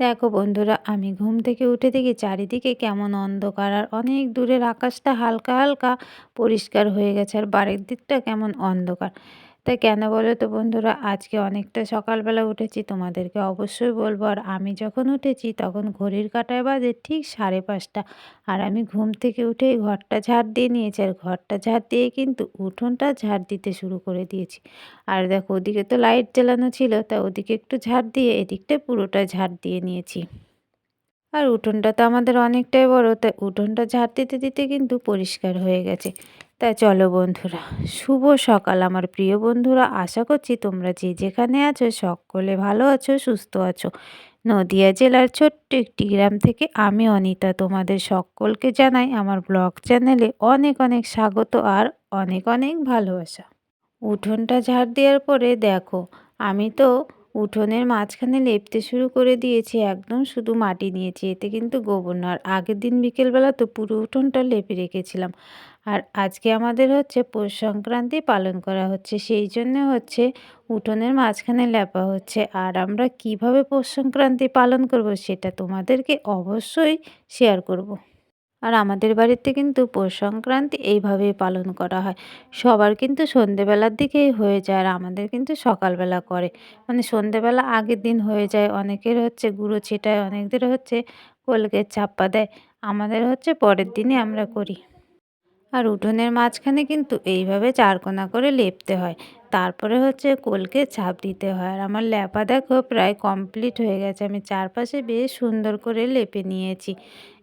দেখো বন্ধুরা, আমি ঘুম থেকে উঠে দেখি চারিদিকে কেমন অন্ধকার আর অনেক দূরের আকাশটা হালকা হালকা পরিষ্কার হয়ে গেছে আর বাড়ির দিকটা কেমন অন্ধকার। তাই কেন বলো তো বন্ধুরা? আজকে অনেকটা সকালবেলা উঠেছি, তোমাদেরকে অবশ্যই বলব। আর আমি যখন উঠেছি তখন ঘড়ির কাঁটায় বাজে ঠিক সাড়ে পাঁচটা। আর আমি ঘুম থেকে উঠেই ঘরটা ঝাড় দিয়ে নিয়েছি। আর ঘরটা ঝাড় দিয়ে কিন্তু উঠোনটা ঝাড় দিতে শুরু করে দিয়েছি। আর দেখো, ওদিকে তো লাইট জ্বালানো ছিল, তা ওদিকে একটু ঝাড় দিয়ে এদিকটা পুরোটা ঝাড় দিয়ে নিয়েছি। আর উঠোনটা তো আমাদের অনেকটাই বড়, তাই উঠোনটা ঝাড় দিতে দিতে কিন্তু পরিষ্কার হয়ে গেছে। তাই চলো বন্ধুরা, শুভ সকাল আমার প্রিয় বন্ধুরা। আশা করছি তোমরা যে যেখানে আছো সকলে ভালো আছো, সুস্থ আছো। নদিয়া জেলার ছোট্ট একটি গ্রাম থেকে আমি অনিতা তোমাদের সকলকে জানাই আমার ব্লগ চ্যানেলে অনেক অনেক স্বাগত আর অনেক অনেক ভালোবাসা। উঠোনটা ঝাড় দেওয়ার পরে দেখো, আমি তো উঠোনের মাঝখানে লেপতে শুরু করে দিয়েছি, একদম শুধু মাটি নিয়েছি, এতে কিন্তু গোবর না আর আগের দিন বিকেলবেলা তো পুরো উঠোনটা লেপে রেখেছিলাম। আর আজকে আমাদের হচ্ছে পৌষ সংক্রান্তি পালন করা হচ্ছে, সেই জন্য হচ্ছে উঠোনের মাঝখানে লেপা হচ্ছে। আর আমরা কীভাবে পৌষ সংক্রান্তি পালন করব সেটা তোমাদেরকে অবশ্যই শেয়ার করব। আর আমাদের বাড়িতে কিন্তু পৌষ সংক্রান্তি এইভাবেই পালন করা হয়। সবার কিন্তু সন্ধেবেলার দিকেই হয়ে যায় আর আমাদের কিন্তু সকালবেলা করে। মানে সন্ধেবেলা আগের দিন হয়ে যায়, অনেকের হচ্ছে গুঁড়ো ছেটায়, অনেকদের হচ্ছে কলকের চাপ্পা দেয়, আমাদের হচ্ছে পরের দিনই আমরা করি। আর উঠোনের মাঝখানে কিন্তু এইভাবে চারকোনা করে লেপতে হয়। তারপরে হচ্ছে কলকে ছাপ দিতে হয়। আর আমার ল্যাপা দেখো প্রায় কমপ্লিট হয়ে গেছে। আমি চারপাশে বেশ সুন্দর করে লেপে নিয়েছি।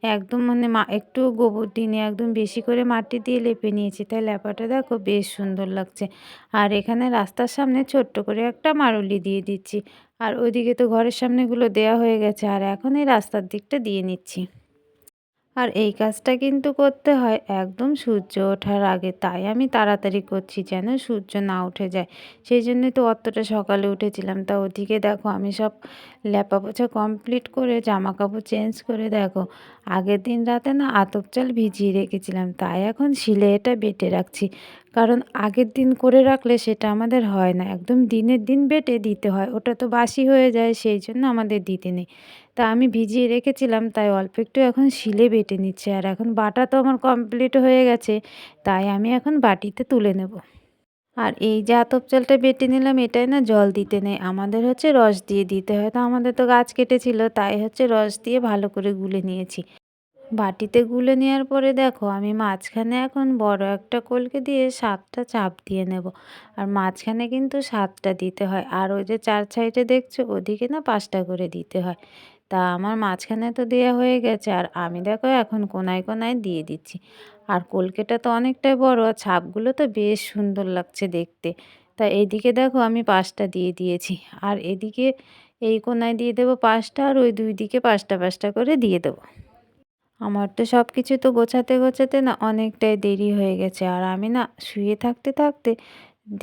একদম মানে মা, একটু গোবর দিনে একদম বেশি করে মাটি দিয়ে লেপে নিয়েছি। তাই ল্যাপাটা দেখো বেশ সুন্দর লাগছে। আর এখানে রাস্তার সামনে ছোট্ট করে একটা মারুলি দিয়ে দিচ্ছি। আর ওইদিকে তো ঘরের সামনেগুলো দেওয়া হয়ে গেছে। আর এখন এই রাস্তার দিকটা দিয়ে নিচ্ছি। আর এই কাজটা কিন্তু করতে হয় একদম সূর্য ওঠার আগে। তাই আমি তাড়াতাড়ি করছি যেন সূর্য না উঠে যায়। সেই জন্যই তো অতটা সকালে উঠেছিলাম। তা ওদিকে দেখো আমি সব ল্যাপা পোছা কমপ্লিট করে জামা কাপড় চেঞ্জ করে দেখো। আগের দিন রাতে না আতপ চাল ভিজিয়ে রেখেছিলাম, তাই এখন শিলে এটা বেটে রাখছি। কারণ আগের দিন করে রাখলে সেটা আমাদের হয় না, একদম দিনের দিন বেটে দিতে হয়, ওটা তো বাসি হয়ে যায়, সেই জন্য আমাদের দিতে নেই। তা আমি ভিজিয়ে রেখেছিলাম, তাই অল্প একটু এখন শিলে বেটে নিচ্ছে, আর এখন বাটা তো আমার কমপ্লিট হয়ে গেছে, তাই আমি এখন বাটিতে তুলে নেব। আর এই যে আতপ চালটা বেটে নিলাম, এটাই না জল দিতে নেই। আমাদের হচ্ছে রস দিয়ে দিতে হয়। তো আমাদের তো গাছ কেটেছিল, তাই হচ্ছে রস দিয়ে ভালো করে গুলে নিয়েছি। বাটিতে গুলে নেওয়ার পরে দেখো, আমি মাঝখানে এখন বড় একটা কলকে দিয়ে সাতটা চাপ দিয়ে নেব। আর মাঝখানে কিন্তু সাতটা দিতে হয়। আর ওই যে চার সাইডে দেখছ, ওদিকে না পাঁচটা করে দিতে হয়। তা আমার মাঝখানে তো দেওয়া হয়ে গেছে, আর আমি দেখো এখন কোনায় কোনায় দিয়ে দিচ্ছি। আর কলকেটা তো অনেকটাই বড়, আর ছাপগুলো তো বেশ সুন্দর লাগছে দেখতে। তা এদিকে দেখো আমি পাঁচটা দিয়ে দিয়েছি, আর এদিকে এই কোনায় দিয়ে দেবো পাঁচটা আর ওই দুই দিকে পাঁচটা পাঁচটা করে দিয়ে দেবো। আমার তো সব কিছু তো গোছাতে গোছাতে না অনেকটাই দেরি হয়ে গেছে, আর আমি না শুয়ে থাকতে থাকতে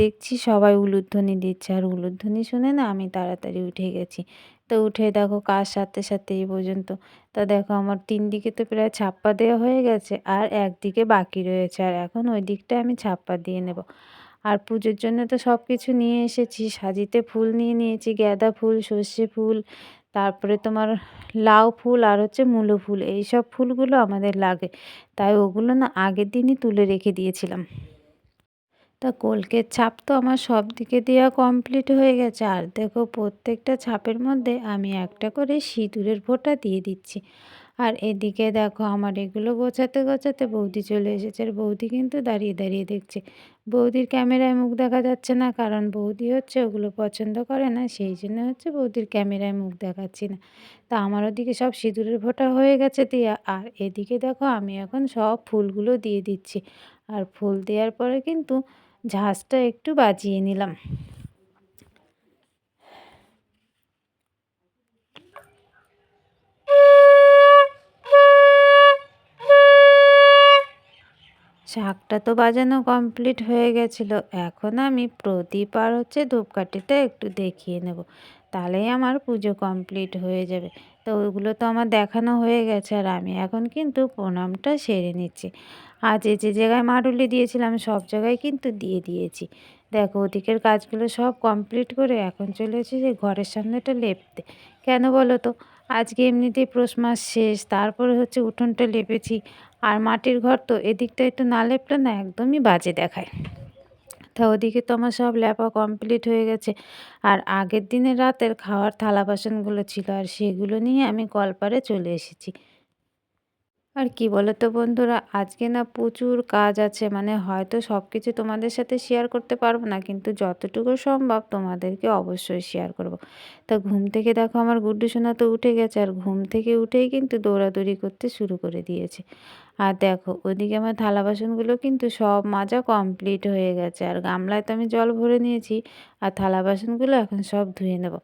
দেখছি সবাই উলুধ্বনি দিচ্ছে, আর উলুধ্বনি শুনে না আমি তাড়াতাড়ি উঠে গেছি। তো উঠে দেখো কাজ সাথে সাথে এই পর্যন্ত। তা দেখো আমার তিন দিকে তো প্রায় ছাপ্পা দেওয়া হয়ে গেছে আর একদিকে বাকি রয়েছে আর এখন ওই দিকটা আমি ছাপ্পা দিয়ে নেব। আর পুজোর জন্য তো সব কিছু নিয়ে এসেছি, সাজিতে ফুল নিয়ে নিয়েছি, গাঁদা ফুল, সর্ষে ফুল, তারপরে তোমার লাউ ফুল আর হচ্ছে মূলো ফুল এই সব ফুলগুলো আমাদের লাগে। তাই ওগুলো না আগের দিনই তুলে রেখে দিয়েছিলাম। তা কলকের ছাপ তো আমার সব দিকে দেওয়া কমপ্লিট হয়ে গেছে। আর দেখো প্রত্যেকটা ছাপের মধ্যে আমি একটা করে সিঁদুরের ফোঁটা দিয়ে দিচ্ছি। আর এদিকে দেখো আমার এগুলো গোছাতে গোছাতে বৌদি চলে এসেছে আর বৌদি কিন্তু দাঁড়িয়ে দাঁড়িয়ে দেখছে। বৌদির ক্যামেরায় মুখ দেখা যাচ্ছে না কারণ বৌদি হচ্ছে ওগুলো পছন্দ করে না, সেই জন্য হচ্ছে বৌদির ক্যামেরায় মুখ দেখাচ্ছি না। তা আমার ওদিকে সব সিঁদুরের ফোঁটা হয়ে গেছে দিয়া। আর এদিকে দেখো আমি এখন সব ফুলগুলো দিয়ে দিচ্ছি। আর ফুল দেওয়ার পরে কিন্তু ঝাঁজটা একটু বাজিয়ে নিলাম। শাকটা তো বাজানো কমপ্লিট হয়ে গেছিল। এখন আমি প্রদীপ আর হচ্ছে ধূপকাঠিটা একটু দেখিয়ে নেব। তাহলেই আমার পুজো কমপ্লিট হয়ে যাবে। তো ওইগুলো তো আমার দেখানো হয়ে গেছে আর আমি এখন কিন্তু প্রণামটা সেরে নিচ্ছি। আর যে যে জায়গায় মাডুলি দিয়েছিলাম, সব জায়গায় কিন্তু দিয়ে দিয়েছি। দেখো, ওদিকের কাজগুলো সব কমপ্লিট করে এখন চলে এসেছি ঘরের সামনেটা লেপতে। কেন বলো তো? আজকে এমনিতেই পৌষ মাস শেষ, তারপরে হচ্ছে উঠোনটা লেপেছি। আর মাটির ঘর তো এদিকটা একটু না লেপলে না একদমই বাজে দেখায়। তা ওদিকে তো আমার সব লেপা কমপ্লিট হয়ে গেছে। আর আগের দিনের রাতের খাওয়ার থালা বাসনগুলো ছিল আর সেগুলো নিয়ে আমি কলপারে চলে এসেছি। আর কি বলো তো বন্ধুরা, আজকে না প্রচুর কাজ আছে মানে হয়তো সব কিছু তোমাদের সাথে শেয়ার করতে পারব না, কিন্তু যতটুকু সম্ভব তোমাদেরকে অবশ্যই শেয়ার করব। তা ঘুম থেকে দেখো আমার গুড্ডু সোনা তো উঠে গেছে, আর ঘুম থেকে উঠেই কিন্তু দৌড়াদৌড়ি করতে শুরু করে দিয়েছে। আর দেখো, ওদিকে আমার থালা বাসনগুলো কিন্তু সব মাজা কমপ্লিট হয়ে গেছে। আর গামলায় তো আমি জল ভরে নিয়েছি, আর থালা বাসনগুলো এখন সব ধুয়ে নেব।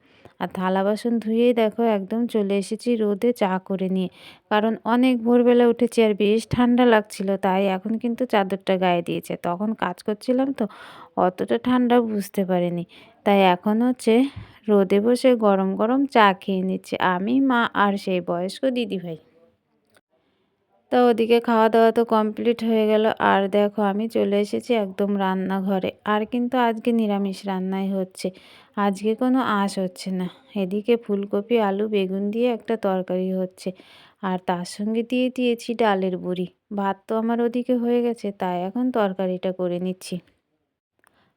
আর থালা বাসন ধুয়েই দেখো একদম চলে এসেছি রোদে চা করে নিয়ে। কারণ অনেক ভোরবেলা উঠেছি আর বেশ ঠান্ডা লাগছিল, তাই এখন কিন্তু চাদরটা গায়ে দিয়েছে। তখন কাজ করছিলাম তো, অতটা ঠান্ডা বুঝতে পারিনি। তাই এখন হচ্ছে রোদে বসে গরম গরম চা খেয়ে নিচ্ছে। আমি, মা আর সেই বয়স্ক দিদিভাই। তো ওদিকে খাওয়া দাওয়া তো কমপ্লিট হয়ে গেল। আর দেখো, আমি চলে এসেছি একদম রান্নাঘরে। আর কিন্তু আজকে নিরামিষ রান্নাই হচ্ছে। আজকে কোনো আঁশ হচ্ছে না। এদিকে ফুলকপি, আলু, বেগুন দিয়ে একটা তরকারি হচ্ছে। আর তার সঙ্গে দিয়ে দিয়েছি ডালের বড়ি। ভাত তো আমার ওদিকে হয়ে গেছে, তাই এখন তরকারিটা করে নিচ্ছি।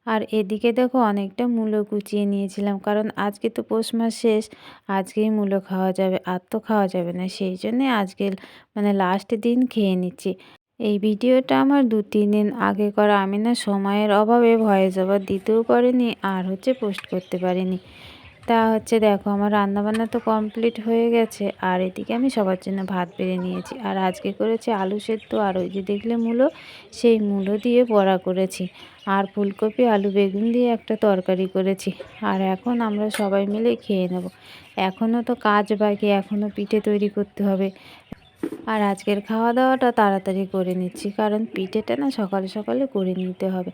আর এদিকে দেখো অনেকটা মূলো কুচিয়ে নিয়েছিলাম, কারণ আজকে তো পৌষ মাস শেষ, আজকেই মূলো খাওয়া যাবে, আর তো খাওয়া যাবে না, সেই জন্যে আজকে মানে লাস্ট দিন খেয়ে নিচ্ছি। এই ভিডিওটা আমার দু তিন দিন আগে করা, আমি না সময়ের অভাবে ভয়েস ওভার দিতেও পারিনি, আর হচ্ছে পোস্ট করতে পারিনি। তা হচ্ছে দেখো, আমার রান্নাবান্না তো কমপ্লিট হয়ে গেছে, আর এদিকে আমি সবার জন্য ভাত বেড়ে নিয়েছি। আর আজকে করেছি আলু সেদ্ধ, আর ওই যে দেখলে মূলো, সেই মূলো দিয়ে বড়া করেছি। আর ফুলকপি, আলু বেগুন দিয়ে একটা তরকারি করেছি। আর এখন আমরা সবাই মিলে খেয়ে নেব। এখনও তো কাজ বাকি এখনও পিঠে তৈরি করতে হবে। আর আজকের খাওয়া দাওয়াটা তাড়াতাড়ি করে নিচ্ছি, কারণ পিঠেটা না সকালে সকালে করে নিতে হবে।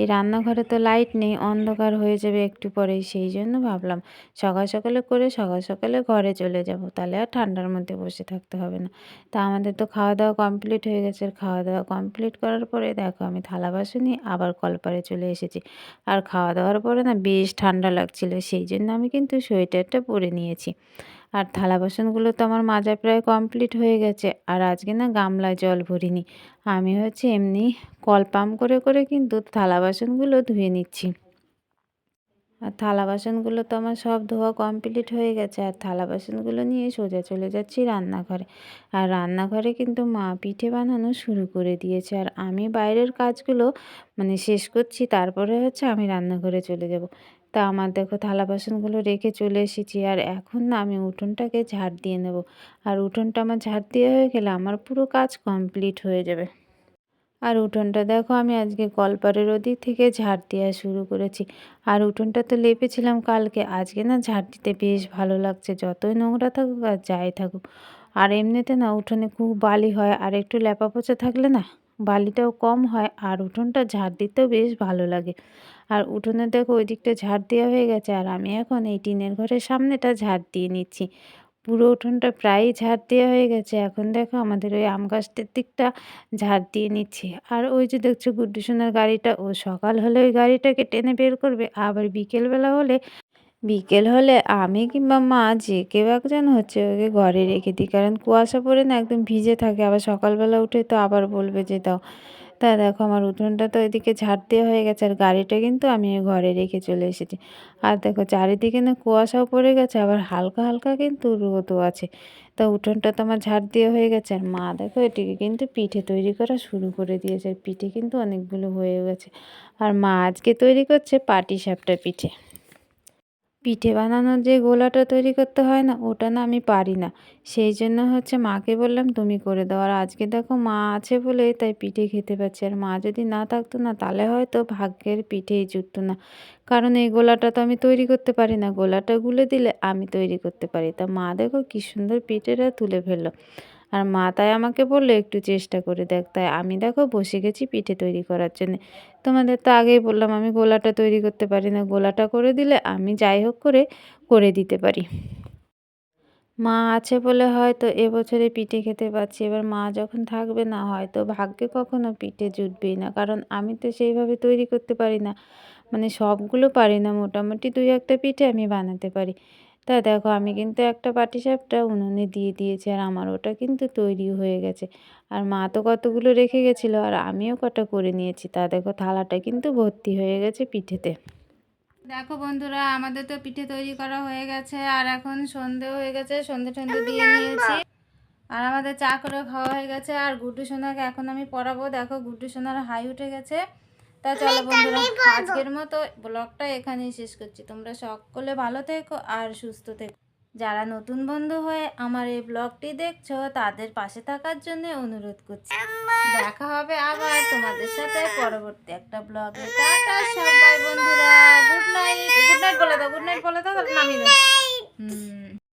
এই রান্নাঘরে তো লাইট নেই, অন্ধকার হয়ে যাবে একটু পরেই, সেই জন্য ভাবলাম সকাল সকালে করে সকাল সকালে ঘরে চলে যাব, তাহলে আর ঠান্ডার মধ্যে বসে থাকতে হবে না। তা আমাদের তো খাওয়া দাওয়া কমপ্লিট হয়ে গেছে খাওয়া দাওয়া কমপ্লিট করার পরে দেখো আমি থালা বাসন আবার কলপারে চলে এসেছি। আর খাওয়া দাওয়ার পরে না বেশ ঠান্ডা লাগছিল, সেই জন্য আমি কিন্তু সোয়েটারটা পরে নিয়েছি। আর থালা বাসনগুলো তো আমার মাজা প্রায় কমপ্লিট হয়ে গেছে। আর আজকে না গামলায় জল ভরিনি। আমি হচ্ছে এমনি কল পাম্প করে করে কিন্তু থালা বাসনগুলো ধুয়ে নিচ্ছি। আর থালা বাসনগুলো তো আমার সব ধোয়া কমপ্লিট হয়ে গেছে। আর থালা বাসনগুলো নিয়ে সোজা চলে যাচ্ছি রান্নাঘরে। আর রান্নাঘরে কিন্তু মা পিঠে বানানো শুরু করে দিয়েছে। আর আমি বাইরের কাজগুলো মানে শেষ করছি, তারপরে হচ্ছে আমি রান্নাঘরে চলে যাব। তা আমার দেখো থালা বাসনগুলো রেখে চলে এসেছি। আর এখন না আমি উঠোনটাকে ঝাড় দিয়ে নেব। আর উঠোনটা আমার ঝাড় দিয়ে হয়ে গেলে আমার পুরো কাজ কমপ্লিট হয়ে যাবে। আর উঠোনটা দেখো আমি আজকে কলপারের ওদিক থেকে ঝাড় দেওয়া শুরু করেছি। আর উঠোনটা তো লেপেছিলাম কালকে। আজকে না ঝাড় দিতে বেশ ভালো লাগছে। যতই নোংরা থাকুক আর যাই থাকুক। আর এমনিতে না উঠোনে খুব বালি হয়। আর একটু ল্যাপা পোচা থাকলে না বালিটাও কম হয় আর উঠোনটা ঝাড় দিতেও বেশ ভালো লাগে। আর উঠোনে দেখো ওই দিকটা ঝাড় দেওয়া হয়ে গেছে আর আমি এখন এই টিনের ঘরের সামনেটা ঝাড় দিয়ে নিচ্ছি। পুরো উঠোনটা প্রায়ই ঝাড় দেওয়া হয়ে গেছে। এখন দেখো আমাদের ওই আম গাছটার দিকটা ঝাড় দিয়ে নিচ্ছি। আর ওই যে দেখছ গুড্ডু সোনার গাড়িটা, ও সকাল হলে ওই গাড়িটাকে টেনে বের করবে, আবার বিকেলবেলা হলে বিকেল হলে আমি কিংবা মা যে কেউ একজন হচ্ছে ওকে ঘরে রেখে দিই। কারণ কুয়াশা পড়ে না, একদম ভিজে থাকে। আবার সকালবেলা উঠে তো আবার বলবে যে, দাও। তা দেখো, আমার উঠোনটা তো এদিকে ঝাড় দেওয়া হয়ে গেছে আর গাড়িটা কিন্তু আমি ঘরে রেখে চলে এসেছি। আর দেখো, চারিদিকে না কুয়াশাও পড়ে গেছে, আবার হালকা হালকা কিন্তু রোদও আছে। তা উঠোনটা তো আমার ঝাড় দেওয়া হয়ে গেছে। আর মা দেখো, এটিকে কিন্তু পিঠে তৈরি করা শুরু করে দিয়েছে। আর পিঠে কিন্তু অনেকগুলো হয়ে গেছে। আর মা আজকে তৈরি করছে পাটি সাপটা পিঠে। পিঠে বানানোর যে গোলাটা তৈরি করতে হয় না, ওটা না আমি পারি না। সেই জন্য হচ্ছে মাকে বললাম, তুমি করে দাও। আর আজকে দেখো মা আছে বলে তাই পিঠে খেতে পাচ্ছি আর মা যদি না থাকতো না, তাহলে হয়তো ভাগ্যের পিঠেই জুটতো না। কারণ এই গোলাটা তো আমি তৈরি করতে পারি না। গোলাটা গুলে দিলে আমি তৈরি করতে পারি। তা মা দেখো কী সুন্দর পিঠেটা তুলে ফেলল। আর মা তাই আমাকে বলল, একটু চেষ্টা করে দেখ। তাই আমি দেখো বসে গেছি পিঠে তৈরি করার জন্যে। তোমাদের তো আগেই বললাম, আমি গোলাটা তৈরি করতে পারি না। গোলাটা করে দিলে আমি যাই হোক করে করে দিতে পারি। মা আছে বলে হয়তো এবছরে পিঠে খেতে পাচ্ছি এবার মা যখন থাকবে না, হয়তো ভাগ্যে কখনো পিঠে জুটবেই না। কারণ আমি তো সেইভাবে তৈরি করতে পারি না। মানে সবগুলো পারি না। মোটামুটি দুই একটা পিঠে আমি বানাতে পারি। তা দেখো, আমি কিন্তু একটা পাটিসাপটা উনুনে দিয়ে দিয়েছি আর আমার ওটা কিন্তু তৈরি হয়ে গেছে। আর মা তো কতগুলো রেখে গেছিল আর আমিও কটা করে নিয়েছি। তা দেখো, থালাটা কিন্তু ভর্তি হয়ে গেছে পিঠেতে। দেখো বন্ধুরা, আমাদের তো পিঠে তৈরি করা হয়ে গেছে আর এখন সন্ধে হয়ে গেছে, সন্ধে টন্ধে দিয়ে নিয়েছি। আর আমাদের চা করে খাওয়া হয়ে গেছে আর গুড্ডু সোনাকে এখন আমি পড়াবো। দেখো, গুড্ডু সোনার হাই উঠে গেছে। তা চলো বন্ধুরা আজকের মতো ব্লগটা এখানেই শেষ করছি। তোমরা সকলে ভালো থেকো আর সুস্থ থেকো। যারা নতুন বন্ধু হয়ে আমার এই ব্লগটি দেখছ তাদের পাশে থাকার জন্য অনুরোধ করছি। দেখা হবে আবার তোমাদের সাথে পরবর্তী একটা ব্লগে। টাটা সবাই বন্ধুরা। গুড নাইট গুড নাইট বলে দাও গুড নাইট বলে দাও নামিয়ে দাও হুম।